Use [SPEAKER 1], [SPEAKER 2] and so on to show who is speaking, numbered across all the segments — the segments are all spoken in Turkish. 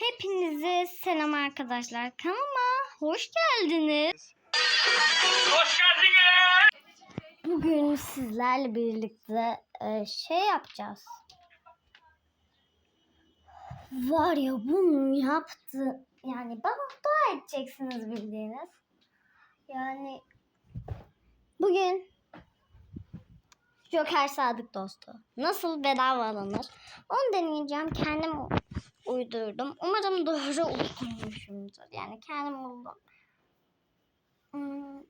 [SPEAKER 1] Hepinize selam arkadaşlar. Kanalıma hoş geldiniz.
[SPEAKER 2] Hoş geldiniz.
[SPEAKER 1] Bugün sizlerle birlikte e, şey yapacağız. Var ya bunu yaptı. Yani bana dua edeceksiniz bildiğiniz. Yani bugün Joker Sadık dostu. Nasıl bedava alınır? Onu deneyeceğim. Kendim uydurdum. Umarım doğru uydurmuşumdur. Yani kendim buldum. Hmm,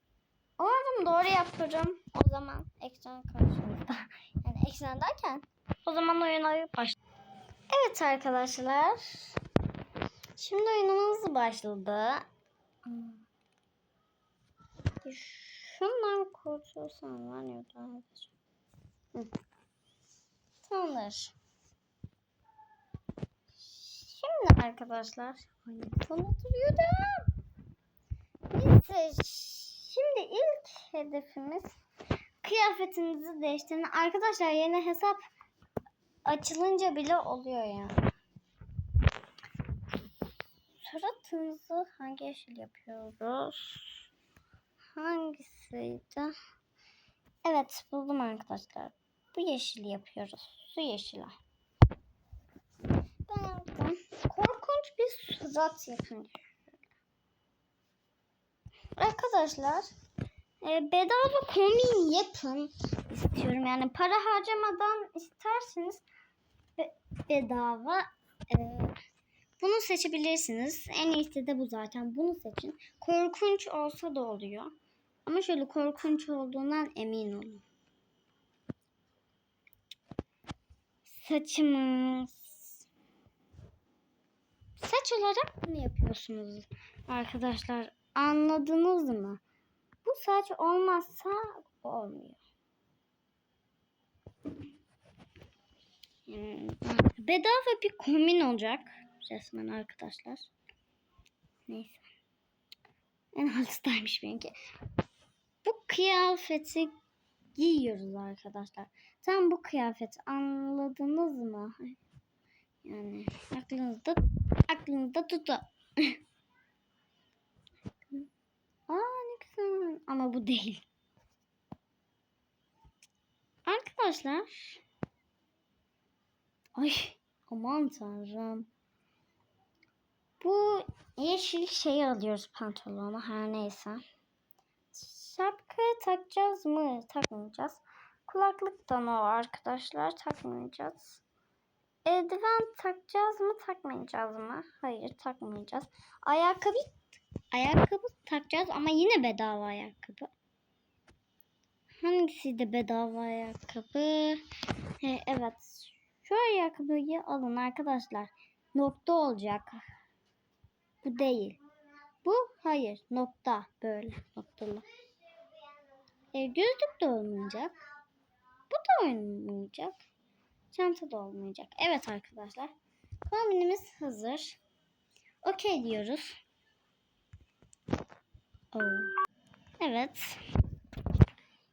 [SPEAKER 1] umarım doğru yaparım. O zaman ekran karşınızda. Yani ekran derken o zaman oyuna baş. Evet arkadaşlar. Şimdi oyunumuz başladı. Hmm. Şundan kurtulsam var ya daha Hı. Tamamdır. Şimdi arkadaşlar. Duruyordum. Neyse. Şimdi ilk hedefimiz kıyafetinizi değiştirin. Arkadaşlar yeni hesap açılınca bile oluyor yani. Suratınızı hangi yeşil yapıyoruz? Hangisiydi? Evet buldum arkadaşlar. Bu yeşili yapıyoruz. Su yeşili. Ben. Korkunç bir surat yapın. Arkadaşlar e, bedava kombin yapın istiyorum. Yani para harcamadan isterseniz be- bedava e, bunu seçebilirsiniz. En iyisi de bu zaten. Bunu seçin. Korkunç olsa da oluyor. Ama şöyle korkunç olduğundan emin olun. Saçımız. Saç olarak bunu yapıyorsunuz arkadaşlar. Anladınız mı? Bu saç olmazsa olmuyor. Hmm, Bedava bir kombin olacak resmen arkadaşlar. Neyse. En altındaymış benimki. Bu kıyafeti giyiyoruz arkadaşlar. Tam bu kıyafeti anladınız mı? Yani aklınızda aklınızda tutun. Aa ne güzel. Ama bu değil. Arkadaşlar. Ay aman tanrım. Bu yeşil şeyi alıyoruz pantolonu her neyse. Şapkayı takacağız mı? Takmayacağız. Kulaklıktan o arkadaşlar takmayacağız. Eldiven takacağız mı? Takmayacağız mı? Hayır takmayacağız. Ayakkabı ayakkabı takacağız ama yine bedava ayakkabı. Hangisi de bedava ayakkabı? Evet. Şu ayakkabıyı alın arkadaşlar. Nokta olacak. Bu değil. Bu hayır. Nokta. Böyle noktalı. E, gözlük de olmayacak. Bu da olmayacak. Çanta da olmayacak. Evet arkadaşlar. Kombinimiz hazır. Okey diyoruz. Oo. Evet.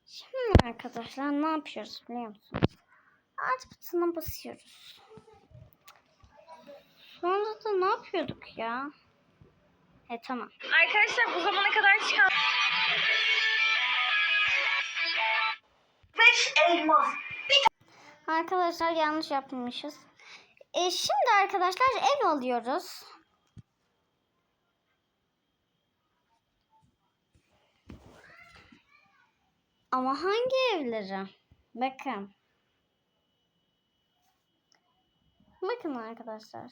[SPEAKER 1] Şimdi arkadaşlar ne yapıyoruz biliyor musunuz? Aç butonuna basıyoruz. Sonra da ne yapıyorduk ya? He tamam.
[SPEAKER 2] Arkadaşlar bu zamana kadar çıkan 5 elmas.
[SPEAKER 1] Arkadaşlar yanlış yapmışız. E, şimdi arkadaşlar ev alıyoruz. Ama hangi evleri? Bakın. Bakın arkadaşlar.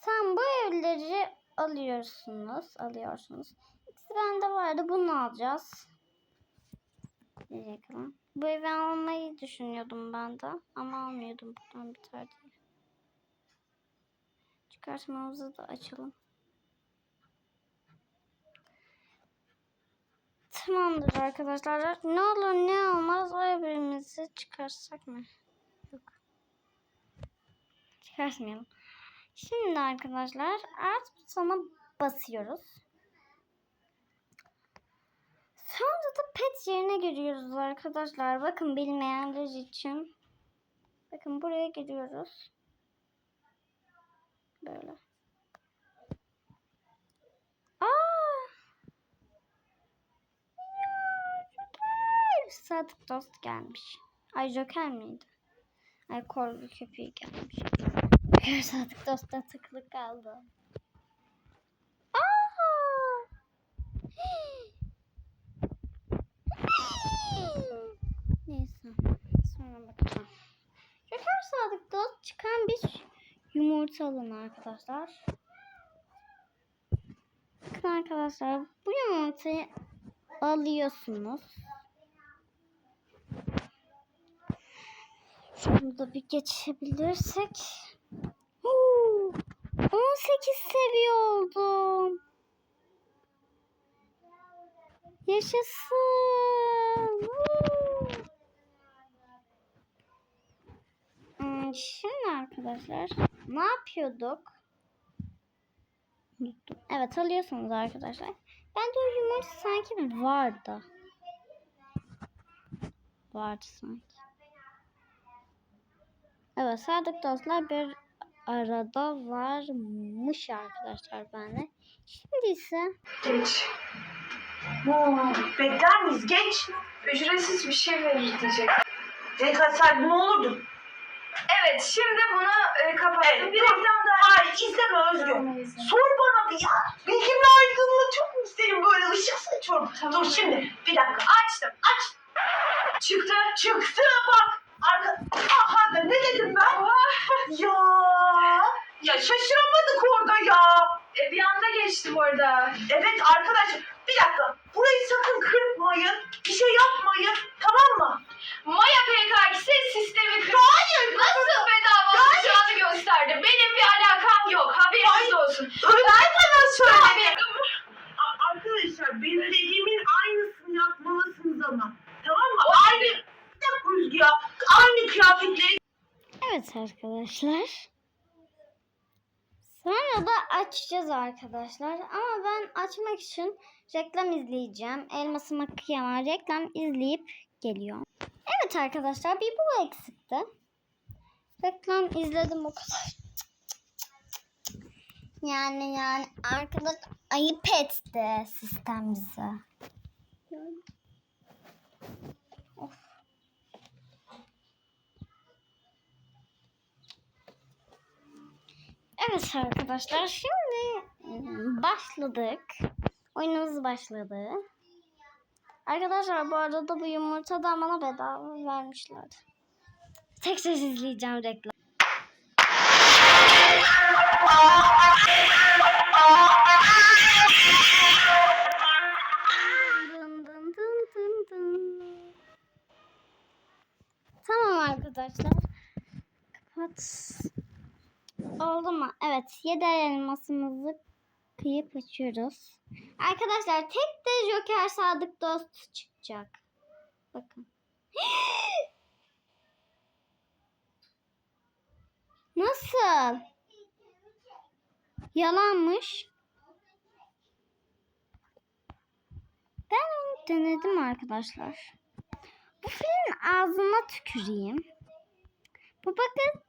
[SPEAKER 1] Tam bu evleri alıyorsunuz. Alıyorsunuz. İkisi bende vardı. Bunu alacağız. Nereye kalan? Bu evi almayı düşünüyordum ben de. Ama almıyordum. Buradan biter diye. Çıkartmamızı da açalım. Tamamdır arkadaşlar. Ne olur ne olmaz o evimizi çıkarsak mı? Yok. Çıkartmayalım. Şimdi arkadaşlar art butona basıyoruz. Sonra da pet yerine giriyoruz arkadaşlar. Bakın bilmeyenler için. Bakın buraya giriyoruz. Böyle. Sadık dost gelmiş. Ay Joker miydi? Ay korku köpeği gelmiş. Sadık dosta tıklı kaldı. Bir yumurta alın arkadaşlar. Bakın arkadaşlar bu yumurtayı alıyorsunuz. Şunu da bir geçebilirsek. Huu, 18 seviye oldum. Yaşasın. Hmm, Şimdi arkadaşlar ne yapıyorduk? Evet alıyorsunuz arkadaşlar. Bende o yumurta sanki vardı. Vardı sanki. Evet sadık dostlar bir arada varmış arkadaşlar bende. Şimdi ise
[SPEAKER 2] Geç.
[SPEAKER 3] Oo, bekler miyiz? Geç.
[SPEAKER 2] Ücretsiz bir şey verir diyecek.
[SPEAKER 3] Aysel ne olurdu?
[SPEAKER 2] Evet şimdi bunu e, kapattım.
[SPEAKER 3] Evet,
[SPEAKER 2] bir
[SPEAKER 3] dur.
[SPEAKER 2] reklam daha.
[SPEAKER 3] Hayır izleme Özgür. Sor bana bir ya. Bilgimle aydınlığı çok mu isterim böyle ışık saçıyorum.
[SPEAKER 2] Tamam.
[SPEAKER 3] Dur şimdi bir dakika.
[SPEAKER 2] Açtım.
[SPEAKER 3] Aç.
[SPEAKER 2] Çıktı.
[SPEAKER 3] Çıktı bak. Arka... Aha da ne dedim ben? ya. Ya şaşıramadık orada ya.
[SPEAKER 2] E, bir anda geçti bu arada.
[SPEAKER 3] Evet arkadaşlar bir dakika. Burayı sakın kırpmayın. Bir şey yapmayın. Tamam mı?
[SPEAKER 2] Maya PKK'si sistemi kırdı.
[SPEAKER 3] Hayır.
[SPEAKER 2] Nasıl bedava olacağını gösterdi. Benim bir alakam yok. Haberiniz olsun.
[SPEAKER 3] Özel bana söyle.
[SPEAKER 2] Haberim.
[SPEAKER 3] A- Arkadaşlar benim dediğimin aynısını yapmalısınız ama. Tamam mı?
[SPEAKER 2] O
[SPEAKER 3] Aynı. Bir dakika Özgü ya. Aynı kıyafetleri
[SPEAKER 1] evet arkadaşlar. Sonra da açacağız arkadaşlar. Ama ben açmak için reklam izleyeceğim. Elmasıma kıyamam reklam izleyip geliyorum. Evet arkadaşlar bir bu eksikti. Reklam izledim o kadar. Yani yani arkadaş ayıp etti sistem bize. Evet arkadaşlar şimdi başladık. Oyunumuz başladı. Arkadaşlar bu arada bu yumurtadan bana bedava vermişler. Tekrar izleyeceğim reklam. Tamam arkadaşlar. Kapat. Oldu mu? Evet. 7 elmasımızı kıyıp açıyoruz. Arkadaşlar tek de Joker Sadık Dost çıkacak. Bakın. Nasıl? Yalanmış. Ben onu denedim arkadaşlar. Bu filmin ağzına tüküreyim. Bu bakın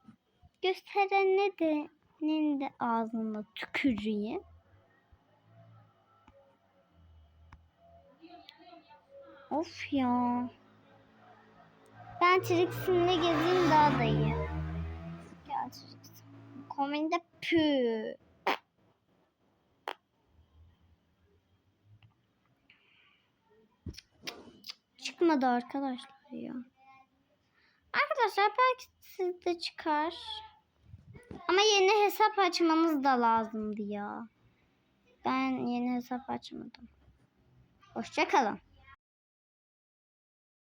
[SPEAKER 1] gösteren ne de de ağzına tüküreyim. Of ya. Ben Trix'imle gezeyim daha da iyi. Gel Trix. Komende pü. Çıkmadı arkadaşlar ya. Arkadaşlar belki sizde çıkar. Ama yeni hesap açmamız da lazımdı ya. Ben yeni hesap açmadım. Hoşçakalın.